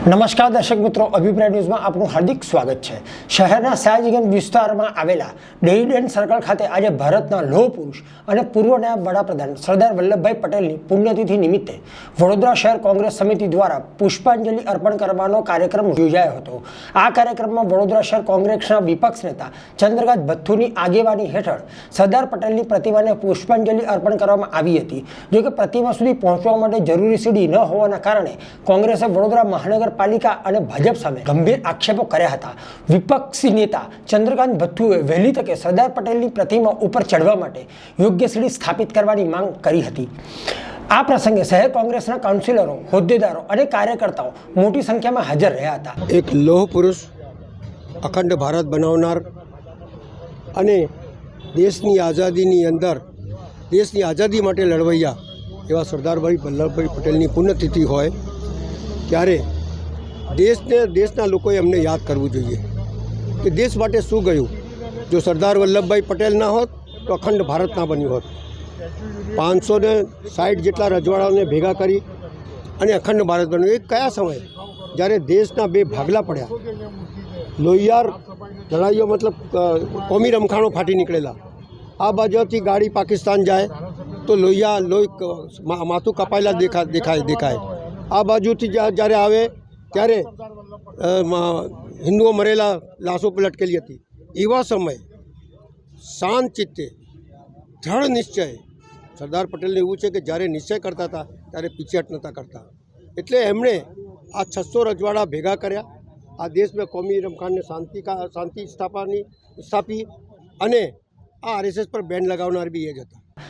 નમસ્કાર દર્શક મિત્રો, અભિપ્રાય ન્યૂઝમાં આપનું હાર્દિક સ્વાગત છે. શહેરના સયાજીગંજ વિસ્તારમાં આવેલા ડેરીડેન સર્કલ ખાતે આજે ભારતના લોહ પુરુષ અને પૂર્વ નાયબ વડાપ્રધાન સરદાર વલ્લભભાઈ પટેલની પુણ્યતિથિ નિમિત્તે વડોદરા શહેર કોંગ્રેસ સમિતિ દ્વારા પુષ્પાંજલિ અર્પણ કરવાનો કાર્યક્રમ યોજાયો હતો. આ કાર્યક્રમમાં વડોદરા શહેર કોંગ્રેસના વિપક્ષ નેતા ચંદ્રકાંત ભથ્થુની આગેવાની હેઠળ સરદાર પટેલની પ્રતિમાને પુષ્પાંજલિ અર્પણ કરવામાં આવી હતી, જોકે પ્રતિમા સુધી પહોંચવા માટે જરૂરી સીડી ન હોવાના કારણે કોંગ્રેસે વડોદરા મહાનગરપાલિકા અને ભાજપ સામે ગંભીર આક્ષેપો કર્યા હતા. વિપક્ષી નેતા ચંદ્રકાંત ભથ્થુએ વહેલી તકે સરદાર પટેલની પ્રતિમા ઉપર ચડવા માટે યોગ્ય સીડી સ્થાપિત કરવાની માંગ કરી હતી. આ પ્રસંગે શહેર કોંગ્રેસના કાઉન્સિલરો, હોદ્દેદારો અને કાર્યકર્તાઓ મોટી સંખ્યામાં હાજર રહ્યા હતા. એક લોહ પુરુષ અખંડ ભારત બનાવનાર અને દેશની આઝાદીની અંદર, દેશની આઝાદી માટે લડવૈયા એવા સરદારભાઈ વલ્લભભાઈ પટેલની પુણ્યતિથિ હોય, ત્યારે દેશને દેશના લોકોએ અમને યાદ કરવું જોઈએ. કે દેશ માટે શું ગયું? જો સરદાર વલ્લભભાઈ પટેલ ના હોત, તો અખંડ ભારત ના બન્યું હોત. પાંચસો ને સાઠ જેટલા રજવાડાઓને ભેગા કરી અને અખંડ ભારત બન્યું. એ કયા સમયે? જ્યારે દેશના બે ભાગલા પડ્યા. લોહિયાર લડાઈઓ મતલબ કોમી રમખાણો ફાટી નીકળેલા. આ બાજુથી ગાડી પાકિસ્તાન જાય, તો લોહિયા, લોહી માથું કપાયેલા દેખા, દેખાય દેખાય. આ બાજુથી જ્યાં- જ્યારે આવે ત્યારે હિન્દુઓ મરેલા લાશો પર લટકેલી હતી. એવા સમયે શાંત ચિત્તે દૃઢ નિશ્ચય સરદાર પટેલને એવું છે કે જ્યારે નિશ્ચય કરતા હતા, ત્યારે પીછેહટ નહોતા કરતા. એટલે એમણે આ છસો રજવાડા ભેગા કર્યા. આ દેશમાં કોમી રમખાણને શાંતિ શાંતિ સ્થાપવાની, સ્થાપી અને આ આરએસએસ પર બેન લગાવનાર બી એ જ હતા.